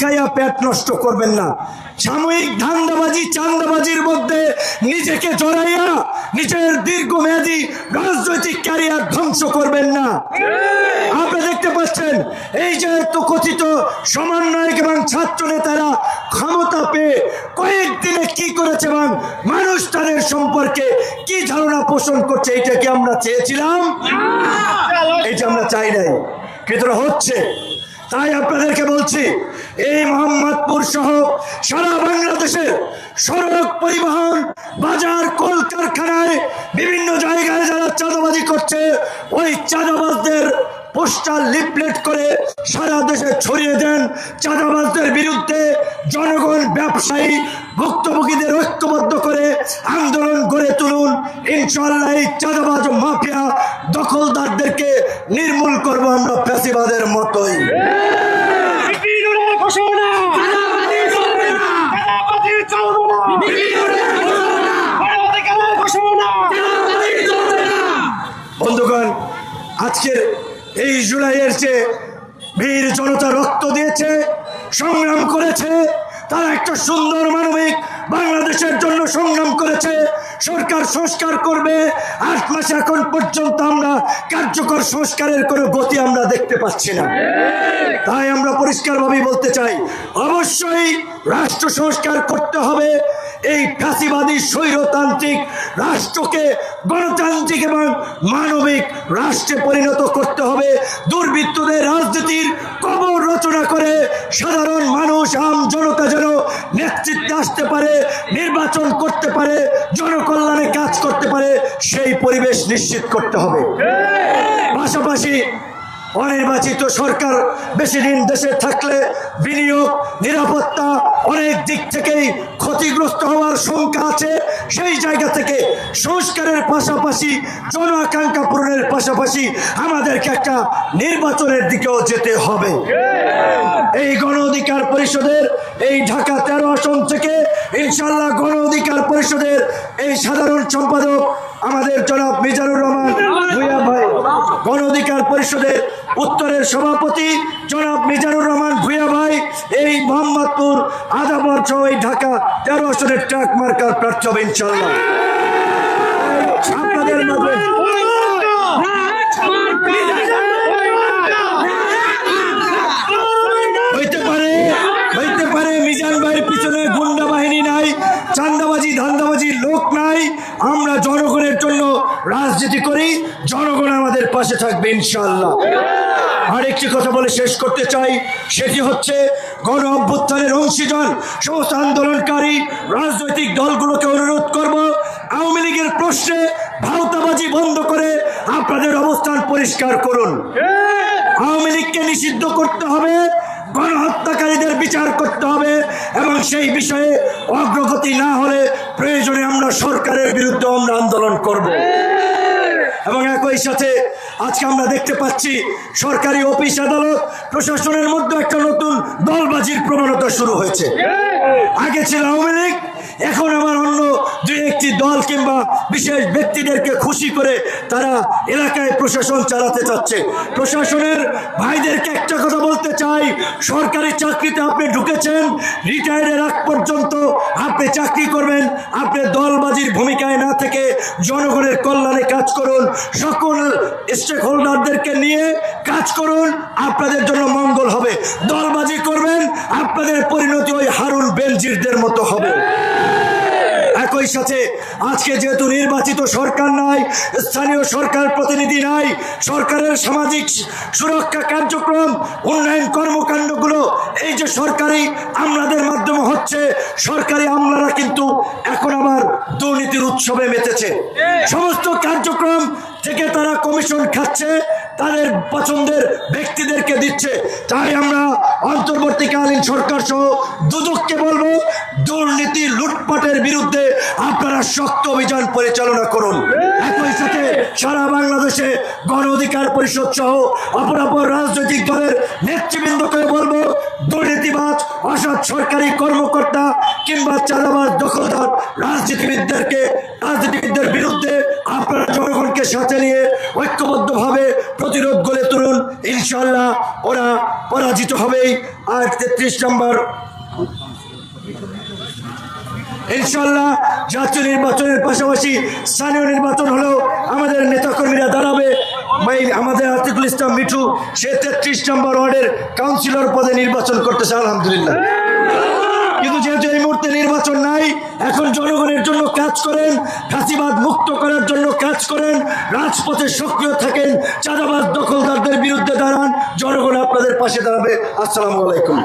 খাইয়া পেট নষ্ট করবেন না। সাময়িক ধান্দাবাজি চান্দাবাজির মধ্যে নিজেকে জড়াইয়া নিজের দীর্ঘমেয়াদী রাজনৈতিক ক্যারিয়ার ধ্বংস করবেন না। আপনি দেখতে পাচ্ছেন এই যে এত কথিত সমন্বয়ক এবং ছাত্র নেতারা ক্ষমতা পেয়ে কয়েকদিনে কি করেছে এবং মানুষ তাদের সম্পর্কে কি ধারণা পোষণ করছে এটা কি আমরা চেয়েছিলাম? এটা আমরা চাই নাই। কিন্তু হচ্ছে তাই আপনাদেরকে বলছি এই মোহাম্মদপুর সহ সারা বাংলাদেশের সড়ক পরিবহন, বাজার কলকারখানায় বিভিন্ন জায়গায় যারা চাঁদাবাজি করছে, ওই চাঁদাবাজদের পোস্টার লিফলেট করে সারা দেশে ছড়িয়ে দেন। চাঁদাবাজদের বিরুদ্ধে জনগণ, ব্যবসায়ী ভুক্তভোগীদের ঐক্যবদ্ধ করে আন্দোলন গড়ে তুলুন। ইনশাল্লাহ এই চাঁদাবাজ মাফিয়া দখলদারদেরকে নির্মূল করব আমরা ফ্যাসিবাদের মতোই। চলবে না। বন্ধুগণ আজকের এই জুলাইয়ের চেয়ে বীর জনতা রক্ত দিয়েছে সংগ্রাম করেছে তারা একটা সুন্দর মানবিক বাংলাদেশের জন্য সংগ্রাম করেছে। সরকার সংস্কার করবে। আট মাস এখন পর্যন্ত আমরা কার্যকর সংস্কারের কোনো গতি আমরা দেখতে পাচ্ছি না। তাই আমরা পরিষ্কারভাবে বলতে চাই, অবশ্যই রাষ্ট্র সংস্কার করতে হবে। এই ফ্যাসিবাদী, স্বৈরতান্ত্রিক রাষ্ট্রকে গণতান্ত্রিক এবং মানবিক রাষ্ট্রে পরিণত করতে হবে। দুর্বৃত্তদের রাজনীতির কবর রচনা করে সাধারণ মানুষ, আম জনতা নির্বাচন করতে পারে, জনকল্যাণে কাজ করতে পারে, সেই পরিবেশ নিশ্চিত করতে হবে। পাশাপাশি অনির্বাচিত সরকার বেশি দিন দেশে থাকলে বিনিয়োগ, নিরাপত্তা অনেক দিক থেকেই ক্ষতিগ্রস্ত হওয়ার শঙ্কা আছে। সেই জায়গা থেকে সংস্কারের পাশাপাশি জন আকাঙ্ক্ষা পূরণের পাশাপাশি আমাদেরকে একটা নির্বাচনের দিকেও যেতে হবে। এই গণ অধিকার পরিষদের এই ঢাকা তেরো আসন থেকে ইনশাল্লাহ গণ অধিকার পরিষদের এই সাধারণ সম্পাদক আমাদের জনাব মিজানুর রহমান ভূঁইয়া ভাই গণ অধিকার পরিষদের উত্তরের সভাপতি জনাব মিজানুর রহমান ভূঁইয়া ভাই এই মোহাম্মদপুর আদাবর সহ এই ঢাকা তেরো আসনের ট্রাক মার্কার প্রার্থী হবে ইনশাল্লাহ আপনাদের মাঝে নাই আমরা জনগণের জন্য রাজনীতি করি, জনগণ আমাদের পাশে থাকবে ইনশাল্লাহ আরেকটি কথা বলে শেষ করতে চাই, সেটি হচ্ছে গণ অভ্যুত্থানের অংশীজন সমস্ত আন্দোলনকারী রাজনৈতিক দলগুলোকে অনুরোধ করব, আওয়ামী লীগের প্রশ্নে ভাওতাবাজি বন্ধ করে আপনাদের অবস্থান পরিষ্কার করুন। আওয়ামী লীগকে নিষিদ্ধ করতে হবে, গণহত্যাকারীদের বিচার করতে হবে, এবং সেই বিষয়ে অগ্রগতি না হলে প্রয়োজনে আমরা সরকারের বিরুদ্ধে আমরা আন্দোলন করব। এবং একই সাথে আজকে আমরা দেখতে পাচ্ছি সরকারি অফিস আদালত প্রশাসনের মধ্যে একটা নতুন দলবাজির প্রবণতা শুরু হয়েছে। আগে ছিল আওয়ামী লীগ, এখন আবার অন্য দুই একটি দল কিংবা বিশেষ ব্যক্তিদেরকে খুশি করে তারা এলাকায় প্রশাসন চালাতে চাচ্ছে। প্রশাসনের ভাইদেরকে একটা কথা বলতে চাই, সরকারি চাকরিতে আপনি ঢুকেছেন রিটায়ারের আগ পর্যন্ত আপনি চাকরি করবেন, আপনি দলবাজির ভূমিকায় না থেকে জনগণের কল্যাণে কাজ করুন, সকল স্টেক হোল্ডারদেরকে নিয়ে কাজ করুন, আপনাদের জন্য মঙ্গল হবে। দলবাজি করবেন, আপনাদের পরিণতি ওই হারুন বেলজিরদের মতো হবে। সাথে আজকে যেহেতু নির্বাচিত সরকার নাই, স্থানীয় সরকার প্রতিনিধি নাই, সরকারের সামাজিক সুরক্ষা কার্যক্রম, উন্নয়ন কর্মকাণ্ডগুলো এই যে সরকারি আমলাদের মাধ্যমে হচ্ছে, সরকারি আমলারা কিন্তু এখন আবার দুর্নীতির উৎসবে মেতেছে। সমস্ত কার্যক্রম থেকে তারা কমিশন খাচ্ছে, তাদের পছন্দের ব্যক্তিদেরকে দিচ্ছে। তাই আমরা অন্তর্বর্তীকালীন সরকার সহ দুদককে বলব, দুর্নীতি লুটপাটের বিরুদ্ধে আপনারা শক্ত অভিযান পরিচালনা করুন। একই সাথে সারা বাংলাদেশে গণ অধিকার পরিষদ সহ অপরাপর রাজনৈতিক দলের নেতৃবৃন্দকে বলব, দুর্নীতিবাজ, অসৎ সরকারি কর্মকর্তা কিংবা চাঁদাবাজ দখলদার রাজনীতিবিদদেরকে, রাজনীতিবিদদের বিরুদ্ধে আপনারা জনগণকে সাথে নিয়ে ঐক্যবদ্ধভাবে প্রতিরোধ গড়ে তুলুন ইনশাল্লাহ ওরা পরাজিত হবেই। আর তেত্রিশ নম্বর। ইনশাল্লাহ জাতীয় নির্বাচনের পাশাপাশি স্থানীয় নির্বাচন হলেও আমাদের নেতাকর্মীরা দাঁড়াবে। আমাদের আতিকুল ইসলাম মিঠু, সে তেত্রিশ নম্বর ওয়ার্ডের কাউন্সিলর পদে নির্বাচন করতেছে, আলহামদুলিল্লাহ। কিন্তু যেহেতু এই মুহূর্তে নির্বাচন নাই, এখন জনগণের জন্য কাজ করেন, ফাঁসিবাদ মুক্ত করার জন্য কাজ করেন, রাজপথে সক্রিয় থাকেন চাঁদাবাদ দখলদারদের বিরুদ্ধে দাঁড়ান, জনগণ আপনাদের পাশে দাঁড়াবে। আসসালামু আলাইকুম।